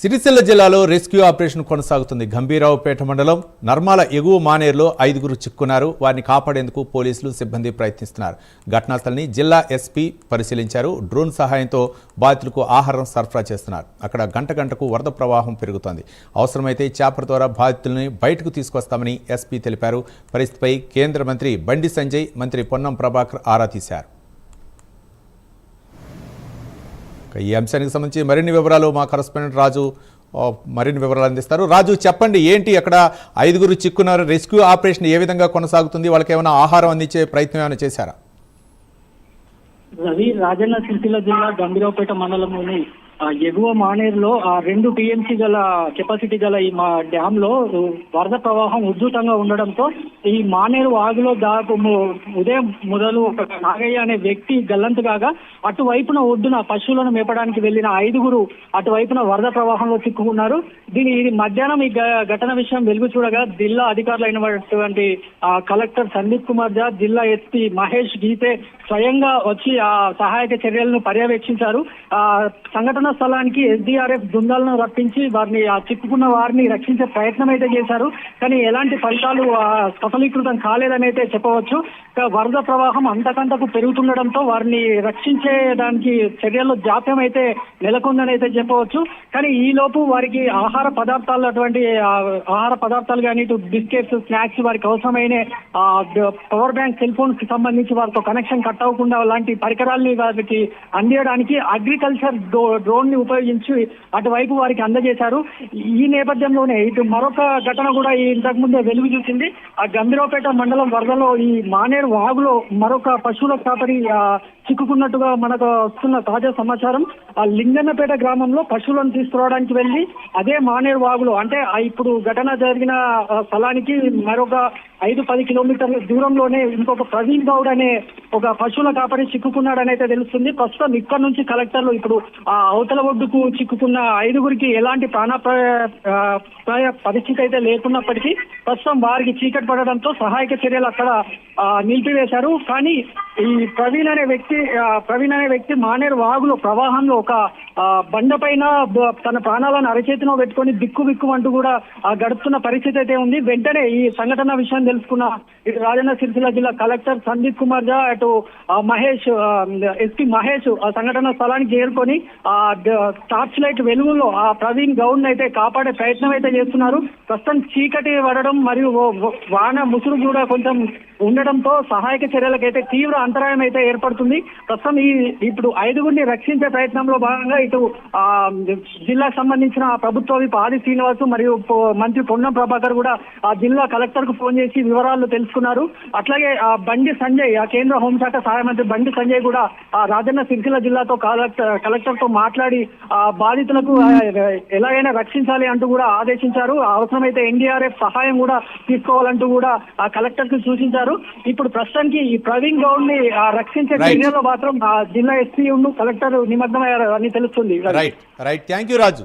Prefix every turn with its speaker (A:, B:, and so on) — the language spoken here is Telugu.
A: సిరిసిల్ల జిల్లాలో రెస్క్యూ ఆపరేషన్ కొనసాగుతుంది. గంభీరావుపేట మండలం నర్మాల ఎగువ మానేరులో ఐదుగురు చిక్కున్నారు. వారిని కాపాడేందుకు పోలీసులు సిబ్బంది ప్రయత్నిస్తున్నారు. ఘటనా స్థలిని జిల్లా ఎస్పీ పరిశీలించారు. డ్రోన్ సహాయంతో బాధితులకు ఆహారం సరఫరా చేస్తున్నారు. అక్కడ గంట గంటకు వరద ప్రవాహం పెరుగుతోంది. అవసరమైతే చేపల ద్వారా బాధితుల్ని బయటకు తీసుకొస్తామని ఎస్పీ తెలిపారు. పరిస్థితిపై కేంద్ర మంత్రి బండి సంజయ్ మంత్రి పొన్నం ప్రభాకర్ ఆరా తీశారు. ఈ అంశానికి సంబంధించి మరిన్ని వివరాలు మా కరస్పాండెంట్ రాజు మరిన్ని వివరాలు అందిస్తారు. రాజు చెప్పండి ఏంటి అక్కడ ఐదుగురు చిక్కున్నారు? రెస్క్యూ ఆపరేషన్ ఏ విధంగా కొనసాగుతుంది? వాళ్ళకి ఏమైనా ఆహారం అందించే ప్రయత్నం ఏమైనా చేశారా?
B: రవి రాజన్న సిరిసిల్ల జిల్లా గంభీరావుపేట మండలంలోని ఎగువ మానేరులో ఆ రెండు టీఎంసీ గల కెపాసిటీ గల ఈ మా డ్యామ్లో వరద ప్రవాహం ఉధృతంగా ఉండడంతో ఈ మానేరు వాగులో దాదాపు ఉదయం మొదలు ఒక నాగయ్య అనే వ్యక్తి గల్లంతు కాగా అటువైపున ఒడ్డున పశువులను మేపడానికి వెళ్ళిన ఐదుగురు అటువైపున వరద ప్రవాహంలో చిక్కుకున్నారు. దీని ఇది మధ్యాహ్నం ఈ ఘటన విషయం వెలుగు చూడగా జిల్లా అధికారులు అయినటువంటి ఆ, కలెక్టర్ సందీప్ కుమార్ జా జిల్లా ఎస్పీ మహేష్ గీతే స్వయంగా వచ్చి ఆ సహాయక చర్యలను పర్యవేక్షించారు. ఆ ఘటనా స్థలానికి ఎస్డీఆర్ఎఫ్ బృందాలను రప్పించి వారిని ఆ చిక్కుకున్న వారిని రక్షించే ప్రయత్నం అయితే చేశారు. కానీ ఎలాంటి ఫలితాలు సఫలీకృతం కాలేదని అయితే చెప్పవచ్చు వరద ప్రవాహం అంతకంతకు పెరుగుతుండడంతో వారిని రక్షించే దానికి చర్యల్లో జాప్యం అయితే నెలకొందని అయితే చెప్పవచ్చు. కానీ ఈ లోపు వారికి ఆహార పదార్థాలు అటువంటి ఆహార పదార్థాలు కానీ ఇటు బిస్కెట్స్ స్నాక్స్ వారికి అవసరమైన పవర్ బ్యాంక్ సెల్ ఫోన్స్కి సంబంధించి వారితో కనెక్షన్ కట్ అవ్వకుండా అలాంటి పరికరాల్ని వారికి అందించడానికి అగ్రికల్చర్ డ్రోన్ని ఉపయోగించి అటువైపు వారికి అందజేశారు. ఈ నేపథ్యంలోనే ఇటు మరొక ఘటన కూడా ఇంతకు ముందే వెలుగు చూసింది. ఆ గంభీరావుపేట మండలం వరదలో ఈ మానేరు వాగులో మరొక పశువుల కాపరి చిక్కుకున్నట్టుగా మనకు వస్తున్న తాజా సమాచారం ఆ లింగన్నపేట గ్రామంలో పశువులను తీసుకురావడానికి వెళ్ళి అదే మానేరు వాగులో అంటే ఆ ఇప్పుడు ఘటన జరిగిన స్థలానికి మరొక ఐదు పది కిలోమీటర్ల దూరంలోనే ఇంకొక ప్రవీణ్ గౌడ్ అనే ఒక పశువుల కాపరి చిక్కుకున్నాడని అయితే తెలుస్తుంది. ప్రస్తుతం ఇక్కడ నుంచి కలెక్టర్లు ఇప్పుడు ఆ అవతల ఒడ్డుకు చిక్కుకున్న ఐదుగురికి ఎలాంటి ప్రాణాపాయ ప్రాయ పరిస్థితి అయితే లేకున్నప్పటికీ ప్రస్తుతం వారికి చీకటి పడడంతో సహాయక చర్యలు అక్కడ నిలిపివేశారు. కానీ ఈ ప్రవీణ్ అనే వ్యక్తి ఆ, ప్రవీణ్ అనే వ్యక్తి మానేరు వాగులో ప్రవాహంలో ఒక బండపైన పైన తన ప్రాణాలను అరచేతిలో పెట్టుకొని బిక్కు బిక్కు అంటూ కూడా ఆ, గడుపుతున్న పరిస్థితి అయితే ఉంది. వెంటనే ఈ సంఘటన విషయం తెలుసుకున్న ఇటు రాజన్న సిరిసిల్ల జిల్లా కలెక్టర్ సందీప్ కుమార్ జా అటు మహేష్ ఎస్పీ మహేష్ ఆ సంఘటన స్థలానికి చేరుకొని ఆ టార్చ్ లైట్ వెలుగులో ఆ ప్రవీణ్ గౌడ్ అయితే కాపాడే ప్రయత్నం అయితే చేస్తున్నారు. ప్రస్తుతం చీకటి పడడం మరియు ఓ- వాన ముసురు కూడా కొంచెం ఉండడంతో సహాయక చర్యలకైతే తీవ్ర అంతరాయం అయితే ఏర్పడుతుంది. ప్రస్తుతం ఈ ఇప్పుడు ఐదుగురిని రక్షించే ప్రయత్నంలో భాగంగా ఇటు ఆ జిల్లాకు సంబంధించిన ప్రభుత్వ విప్ ఆది శ్రీనివాస్ మరియు మంత్రి పొన్నం ప్రభాకర్ కూడా ఆ జిల్లా కలెక్టర్కు ఫోన్ చేసి వివరాలు తెలుసుకున్నారు. అట్లాగే ఆ బండి సంజయ్ ఆ కేంద్ర హోంశాఖ సహాయ మంత్రి బండి సంజయ్ కూడా ఆ రాజన్న సిరిసిల్ల జిల్లాతో కలెక్టర్ కలెక్టర్తో మాట్లాడి ఆ బాధితులకు ఎలాగైనా రక్షించాలి అంటూ కూడా ఆదేశించారు. అవసరమైతే ఎన్డీఆర్ఎఫ్ సహాయం కూడా తీసుకోవాలంటూ కూడా ఆ కలెక్టర్కు సూచించారు. ఇప్పుడు ప్రస్తుతానికి ఈ ప్రవీణ్ గౌడ్ని ఆ, రక్షించే. చర్యలో మాత్రం జిల్లా ఎస్పీ కలెక్టర్ నిమగ్నమయ్యారు అని తెలుస్తుంది వస్తుంది
A: right right thank you Raju